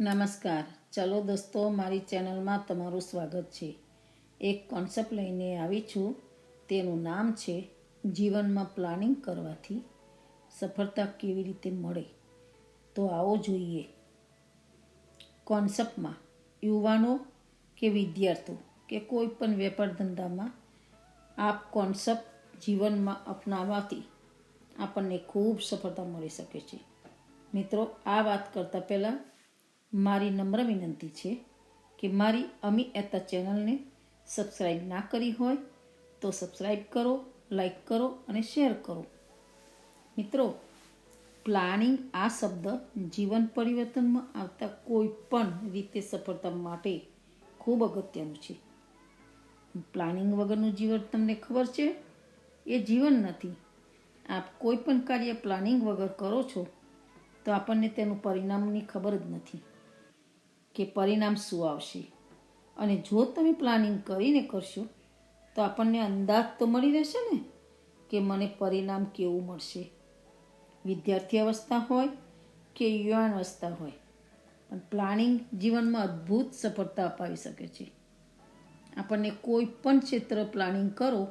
નમસ્કાર. ચલો દોસ્તો, મારી ચેનલમાં તમારું સ્વાગત છે. એક કોન્સેપ્ટ લઈને આવી છું. તેનું નામ છે જીવનમાં પ્લાનિંગ કરવાથી સફળતા કેવી રીતે મળે. તો આવો જોઈએ. કોન્સેપ્ટમાં યુવાનો કે વિદ્યાર્થીઓ કે કોઈ પણ વેપાર ધંધામાં આપ કોન્સેપ્ટ જીવનમાં અપનાવવાથી આપણને ખૂબ સફળતા મળી શકે છે. મિત્રો, આ વાત કરતાં પહેલાં મારી નમ્ર વિનંતી છે કે મારી અમી એતા ચેનલને સબસ્ક્રાઈબ ના કરી હોય તો સબસ્ક્રાઈબ કરો લાઈક કરો અને શેર કરો. મિત્રો, પ્લાનિંગ આ શબ્દ જીવન પરિવર્તનમાં આવતા કોઈ પણ રીતે સફળતા માટે ખૂબ અગત્યનું છે. પ્લાનિંગ વગરનું જીવન તમને ખબર છે? એ જીવન નથી. આપ કોઈ પણ કાર્ય પ્લાનિંગ વગર કરો છો તો આપણને તેનું પરિણામની ખબર જ નથી. કે પરિણામ શું આવશે? અને જો તમે પ્લાનિંગ કરીને કરશો, તો આપણને અંદાજ તો મળી રહેશે ને કે મને પરિણામ કેવું મળશે? વિદ્યાર્થી અવસ્થા હોય કે યુવાન અવસ્થા હોય? પણ પ્લાનિંગ જીવનમાં અદ્ભુત સફળતા અપાવી શકે છે. આપણને કોઈ પણ ક્ષેત્ર પ્લાનિંગ કરો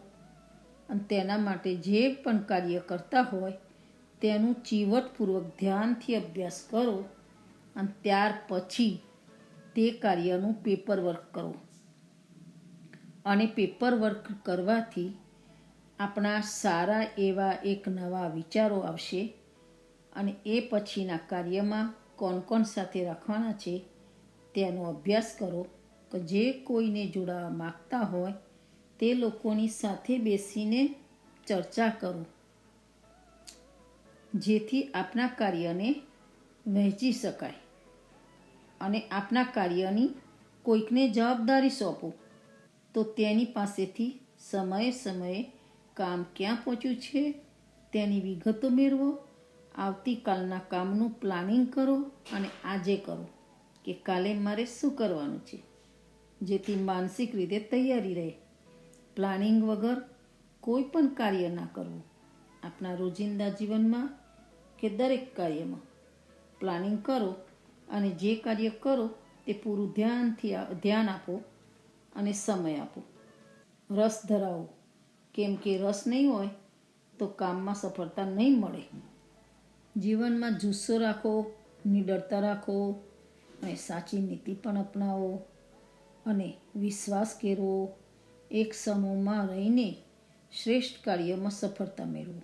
અને તેના માટે જે પણ કાર્ય કરતા હોય, તેનું ચીવટપૂર્વક ધ્યાનથી અભ્યાસ કરો અને ત્યાર પછી તે કાર્યનું પેપર વર્ક કરો. અને પેપર વર્ક કરવાથી આપણા સારા એવા એક નવા વિચારો આવશે અને એ પછીના કાર્યમાં કોણ કોણ સાથે રાખવાના છે તેનો અભ્યાસ કરો. કે જે કોઈને જોડાવા માગતા હોય તે લોકોની સાથે બેસીને ચર્ચા કરો. જેથી આપણા કાર્યને વહેંચી શકાય. અને આપના કાર્યની કોઈકને જવાબદારી સોંપો. તો તેની પાસેથી સમયે સમયે કામ ક્યાં પહોંચ્યું છે, તેની વિગતો મેળવો, આવતીકાલના કામનું પ્લાનિંગ કરો અને આજે કરો કે કાલે મારે શું કરવાનું છે, જેથી માનસિક રીતે તૈયારી રહે. પ્લાનિંગ વગર કોઈ પણ કાર્ય ના કરવું. આપણા રોજિંદા જીવનમાં કે દરેક કાર્યમાં. પ્લાનિંગ કરો અને જે કાર્ય કરો તે પૂરું ધ્યાનથી ધ્યાન આપો અને સમય આપો. રસ ધરાવો. કેમ કે રસ નહીં હોય તો કામમાં સફળતા નહીં મળે. જીવનમાં જુસ્સો રાખો, નિડરતા રાખો અને સાચી નીતિ પણ અપનાવો અને વિશ્વાસ કેળવો. એક સમૂહમાં રહીને શ્રેષ્ઠ કાર્યમાં સફળતા મેળવો.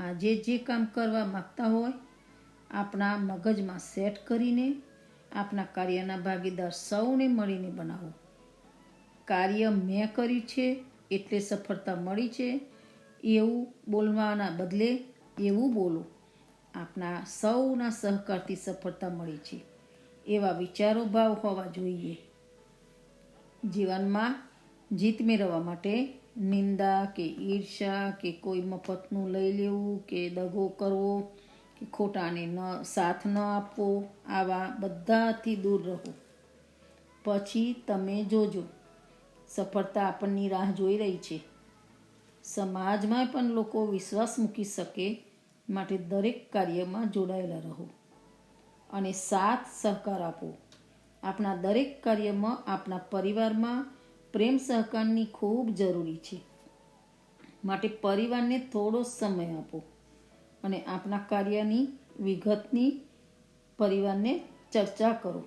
આજે જે કામ કરવા માગતા હોય આપણા મગજમાં સેટ કરીને આપણા કાર્યના ભાગીદાર સૌને મળીને બનાવો. કાર્ય મેં કર્યું છે, એટલે સફળતા મળી છે. એવું બોલવાના બદલે એવું બોલો. આપણા સૌના સહકારથી સફળતા મળી છે. એવા વિચારો ભાવ હોવા જોઈએ. જીવનમાં જીત મેળવવા માટે નિંદા કે ઈર્ષા કે કોઈ મફતનું લઈ લેવું કે દગો કરવો ખોટાને ન, સાથ ન આપવો આવા બધાથી દૂર રહો. પછી તમે જોજો, સફળતા આપણની રાહ જોઈ રહી છે. સમાજમાં પણ લોકો વિશ્વાસ મૂકી શકે, માટે દરેક કાર્યમાં જોડાયેલા રહો. અને સાથ સહકાર આપો. આપણા દરેક કાર્યમાં, આપણા પરિવારમાં પ્રેમ સહકારની ખૂબ જરૂરી છે. માટે પરિવારને થોડો સમય આપો. અને આપણા કાર્યની, વિગતની પરિવારને ચર્ચા કરો.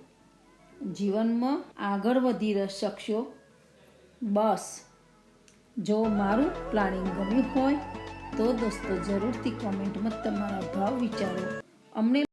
જીવનમાં આગળ વધી શકશો. બસ. જો મારું પ્લાનિંગ ગમ્યું હોય, તો દોસ્તો જરૂરથી કોમેન્ટમાં તમારા ભાવ વિચારો. અમને